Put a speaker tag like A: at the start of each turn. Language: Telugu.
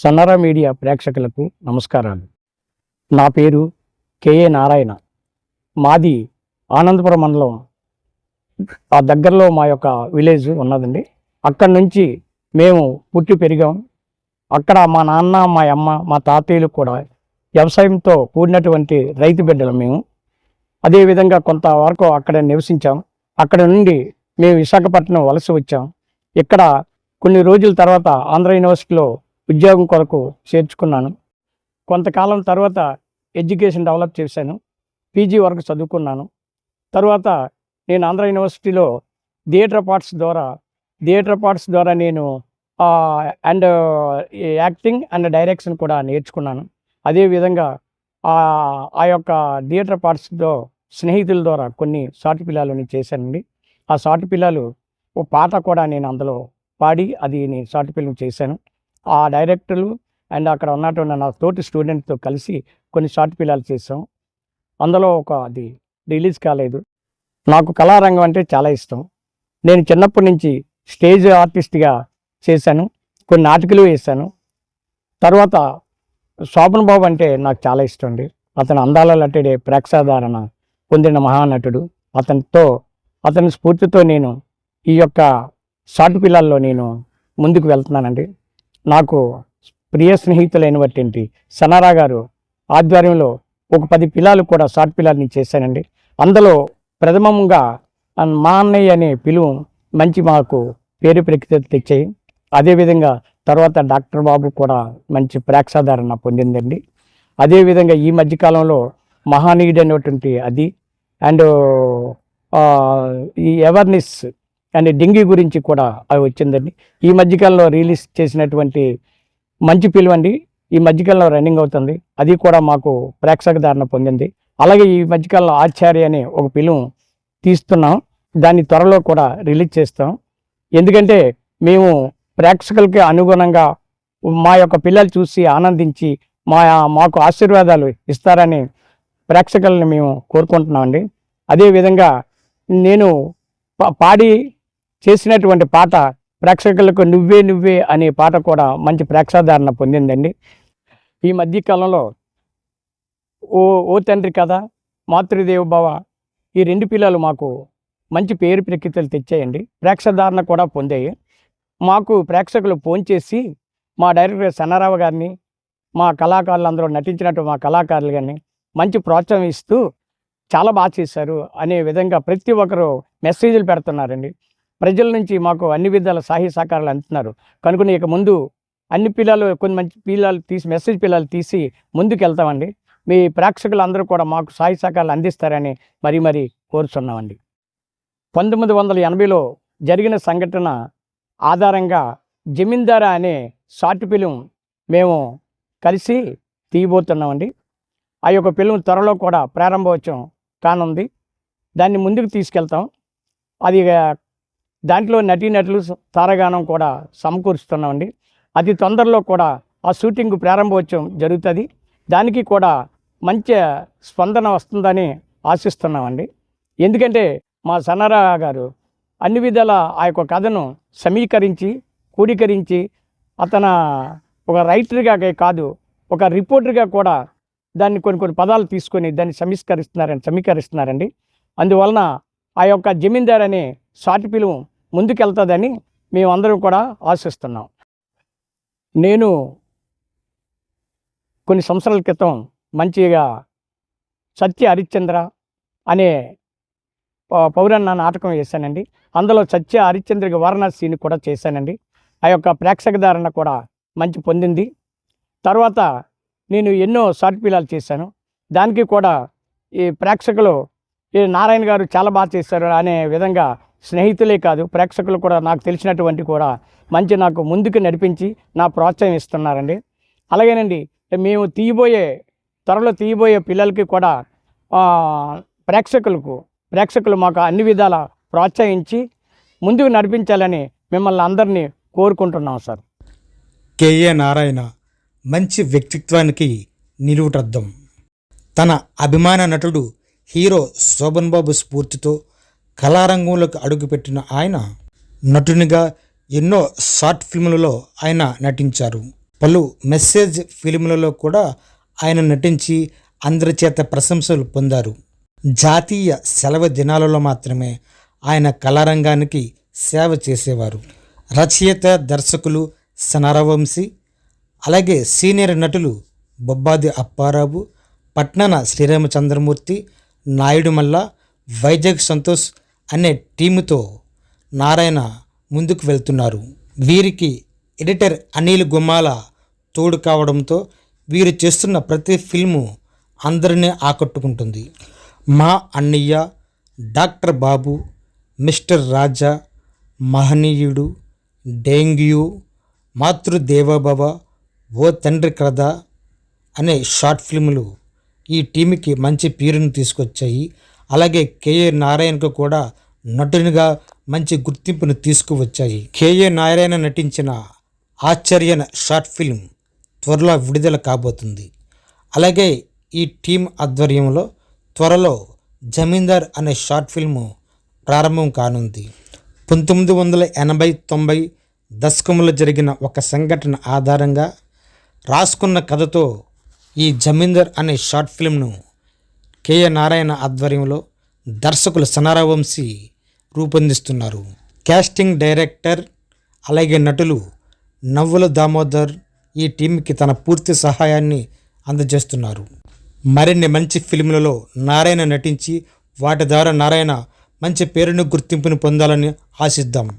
A: సన్నర మీడియా ప్రేక్షకులకు నమస్కారాలు. నా పేరు కేఏ నారాయణ. మాది ఆనందపురం మండలం. ఆ దగ్గరలో మా యొక్క విలేజ్ ఉన్నదండి. అక్కడి నుంచి మేము పుట్టి పెరిగాం. అక్కడ మా నాన్న మా అమ్మ మా తాతయ్యలు కూడా వ్యవసాయంతో కూడినటువంటి రైతు బిడ్డలు మేము. అదేవిధంగా కొంతవరకు అక్కడ నివసించాం. అక్కడ నుండి మేము విశాఖపట్నం వలస వచ్చాం. ఇక్కడ కొన్ని రోజుల తర్వాత ఆంధ్ర యూనివర్సిటీలో ఉద్యోగం కొరకు చేర్చుకున్నాను. కొంతకాలం తర్వాత ఎడ్యుకేషన్ డెవలప్ చేశాను. పీజీ వరకు చదువుకున్నాను. తర్వాత నేను ఆంధ్ర యూనివర్సిటీలో థియేటర్ పార్ట్స్ ద్వారా థియేటర్ పార్ట్స్ ద్వారా నేను అండ్ యాక్టింగ్ అండ్ డైరెక్షన్ కూడా నేర్చుకున్నాను. అదేవిధంగా ఆ ఆ యొక్క థియేటర్ పార్ట్స్లో స్నేహితుల ద్వారా కొన్ని షార్ట్ పిల్లలని చేశానండి. ఆ షార్ట్ పిల్లలు ఓ పాట కూడా నేను అందులో పాడి అది నేను షార్ట్ పిల్లలు చేశాను. ఆ డైరెక్టర్లు అండ్ అక్కడ ఉన్నటువంటి నా తోటి స్టూడెంట్తో కలిసి కొన్ని షార్ట్ ఫిలాలు చేసాం అందులో ఒక అది రిలీజ్ కాలేదు. నాకు కళారంగం అంటే చాలా ఇష్టం. నేను చిన్నప్పటి నుంచి స్టేజ్ ఆర్టిస్ట్గా చేశాను. కొన్ని నాటకాలు వేశాను. తర్వాత శోభన్ బాబు అంటే నాకు చాలా ఇష్టం అండి. అతను అందాల లట్టుడే ప్రేక్షాధారణ పొందిన మహానటుడు. అతనితో అతని స్ఫూర్తితో నేను ఈ యొక్క షార్ట్ పిల్లల్లో నేను ముందుకు వెళ్తున్నానండి. నాకు ప్రియ స్నేహితులైనటువంటి సనారా గారు ఆధ్వర్యంలో ఒక పది పిల్లలు కూడా షార్ట్ పిల్లల్ని చేశానండి. అందులో ప్రథమంగా మా అన్నయ్య అనే పిలువు మంచి మాకు పేరు ప్రఖ్యాతి తెచ్చాయి. అదేవిధంగా తర్వాత డాక్టర్ బాబు కూడా మంచి ప్రేక్షాధారణ పొందిందండి. అదేవిధంగా ఈ మధ్యకాలంలో మహానీయుడు అనేటువంటి అది. అండ్ ఈ అవేర్నెస్ అండ్ డెంగీ గురించి కూడా అవి వచ్చిందండి. ఈ మధ్యకాలంలో రిలీజ్ చేసినటువంటి మంచి పిలువండి ఈ మధ్యకాలంలో రన్నింగ్ అవుతుంది. అది కూడా మాకు ప్రేక్షకధారణ పొందింది. అలాగే ఈ మధ్యకాలంలో ఆచార్య అనే ఒక పిలువ తీస్తున్నాం. దాన్ని త్వరలో కూడా రిలీజ్ చేస్తాం. ఎందుకంటే మేము ప్రేక్షకులకి అనుగుణంగా మా యొక్క పిల్లలు చూసి ఆనందించి మా మాకు ఆశీర్వాదాలు ఇస్తారని ప్రేక్షకులను మేము కోరుకుంటున్నామండి. అదేవిధంగా నేను పా- పాడి చేసినటువంటి పాట ప్రేక్షకులకు నువ్వే నువ్వే అనే పాట కూడా మంచి ప్రేక్షాధారణ పొందిందండి. ఈ మధ్యకాలంలో ఓ ఓ తండ్రి కథ మాతృదేవ భవ ఈ రెండు పిల్లలు మాకు మంచి పేరు ప్రఖ్యతలు తెచ్చాయండి. ప్రేక్షాధారణ కూడా పొందాయి. మాకు ప్రేక్షకులు ఫోన్ చేసి మా డైరెక్టర్ సన్నారావు గారిని మా కళాకారులు అందరూ నటించినట్టు మా కళాకారులు గారిని మంచి ప్రోత్సాహం ఇస్తూ చాలా బాగా చేశారు అనే విధంగా ప్రతి ఒక్కరు మెసేజ్లు పెడుతున్నారండి. ప్రజల నుంచి మాకు అన్ని విధాల సహాయ సహకారాలు అందుతున్నారు కనుక ఇక ముందు అన్ని పిల్లలు కొన్ని మంచి పిల్లలు తీసి మెసేజ్ పిల్లలు తీసి ముందుకు వెళ్తామండి మీ ప్రేక్షకులు అందరూ కూడా మాకు సహాయ సహకారాలు అందిస్తారని మరీ మరీ కోరుచున్నామండి. పంతొమ్మిది వందల ఎనభైలో జరిగిన సంఘటన ఆధారంగా జమీందారా అనే షార్ట్ ఫిలిం మేము కలిసి తీయబోతున్నామండి. ఆ యొక్క ఫిలిం త్వరలో కూడా ప్రారంభోత్సవం కానుంది. దాన్ని ముందుకు తీసుకెళ్తాం. అది ఇక దాంట్లో నటీనటులు తారగానం కూడా సమకూరుస్తున్నామండి. అతి తొందరలో కూడా ఆ షూటింగ్ ప్రారంభోత్సవం జరుగుతుంది. దానికి కూడా మంచి స్పందన వస్తుందని ఆశిస్తున్నామండి. ఎందుకంటే మా సన్నారా గారు అన్ని విధాల ఆ యొక్క కథను సమీకరించి కూడీకరించి అతన ఒక రైటర్గా కాదు ఒక రిపోర్టర్గా కూడా దాన్ని కొన్ని కొన్ని పదాలు తీసుకొని దాన్ని సమీకరిస్తున్నారని సమీకరిస్తున్నారండి. అందువలన ఆ యొక్క జమీందార్ అనే సాటి పిలువు ముందుకెళ్తుందని మేమందరం కూడా ఆశిస్తున్నాం. నేను కొన్ని సంవత్సరాల క్రితం మంచిగా సత్య హరిశ్చంద్ర అనే పౌరన్న నాటకం వేశానండి. అందులో సత్య హరిశ్చంద్రకి వారణాసిని కూడా చేశానండి. ఆ యొక్క ప్రేక్షకధారణ కూడా మంచి పొందింది. తర్వాత నేను ఎన్నో షార్ట్ ఫిలాలు చేశాను. దానికి కూడా ఈ ప్రేక్షకులు ఈ నారాయణ గారు చాలా బాగా చేశారు అనే విధంగా స్నేహితులే కాదు ప్రేక్షకులు కూడా నాకు తెలిసినటువంటి కూడా మంచి నాకు ముందుకు నడిపించి నా ప్రోత్సాహం ఇస్తున్నారండి. అలాగేనండి మేము తీయబోయే త్వరలో తీయబోయే పిల్లలకి కూడా ప్రేక్షకులకు ప్రేక్షకులు మాకు అన్ని విధాల ప్రోత్సహించి ముందుకు నడిపించాలని మిమ్మల్ని అందరినీ కోరుకుంటున్నాం సార్.
B: కేఏ నారాయణ మంచి వ్యక్తిత్వానికి నిలువుటద్దం. తన అభిమాన నటుడు హీరో శోభన్ బాబు స్ఫూర్తితో కళారంగంలోకి అడుగుపెట్టిన ఆయన నటునిగా ఎన్నో షార్ట్ ఫిల్ములలో ఆయన నటించారు. పలు మెసేజ్ ఫిల్ములలో కూడా ఆయన నటించి అందరి చేత ప్రశంసలు పొందారు. జాతీయ సెలవు దినాలలో మాత్రమే ఆయన కళారంగానికి సేవ చేసేవారు. రచయిత దర్శకులు సనరవంశీ అలాగే సీనియర్ నటులు బొబ్బాది అప్పారావు పట్నన శ్రీరామచంద్రమూర్తి నాయుడు మల్ల వైజాగ్ సంతోష్ అనే టీముతో నారాయణ ముందుకు వెళ్తున్నారు. వీరికి ఎడిటర్ అనిల్ గుమ్మాల తోడు కావడంతో వీరు చేస్తున్న ప్రతి ఫిల్ము అందరినీ ఆకట్టుకుంటుంది. మా అన్నయ్య డాక్టర్ బాబు మిస్టర్ రాజా మహనీయుడు డెంగ్యూ మాతృదేవోభవ ఓ తండ్రి కథ అనే షార్ట్ ఫిల్ములు ఈ టీంకి మంచి పేరును తీసుకొచ్చాయి. అలాగే కేఏ నారాయణకు కూడా నటునిగా మంచి గుర్తింపును తీసుకువచ్చాయి. కేఏ నారాయణ నటించిన ఆశ్చర్యన షార్ట్ ఫిల్మ్ త్వరలో విడుదల కాబోతుంది. అలాగే ఈ టీం ఆధ్వర్యంలో త్వరలో జమీందార్ అనే షార్ట్ ఫిల్ము ప్రారంభం కానుంది. పంతొమ్మిది వందల ఎనభై తొంభై దశకంలో జరిగిన ఒక సంఘటన ఆధారంగా రాసుకున్న కథతో ఈ జమీందర్ అనే షార్ట్ ఫిల్మ్ను కేఏ నారాయణ ఆధ్వర్యంలో దర్శకులు సనారావంశీ రూపొందిస్తున్నారు. కాస్టింగ్ డైరెక్టర్ అలాగే నటులు నవ్వుల దామోదర్ ఈ టీంకి తన పూర్తి సహాయాన్ని అందజేస్తున్నారు. మరిన్ని మంచి ఫిల్ములలో నారాయణ నటించి వాటి ద్వారా నారాయణ మంచి పేరును గుర్తింపును పొందాలని ఆశిద్దాం.